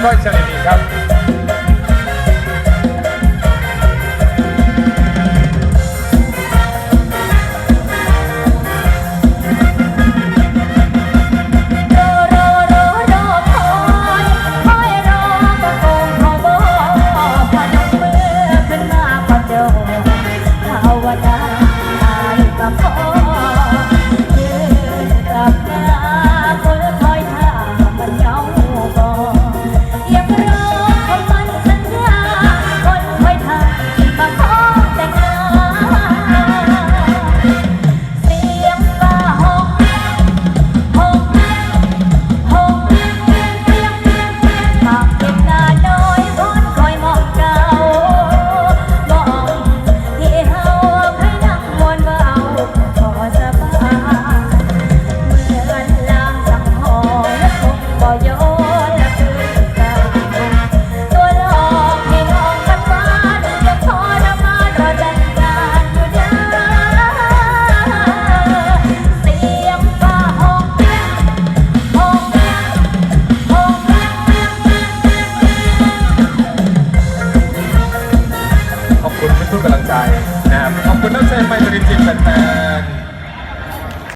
fight, ใจนะครับขอบคุณท่านเซนไปตรีจิตแฟน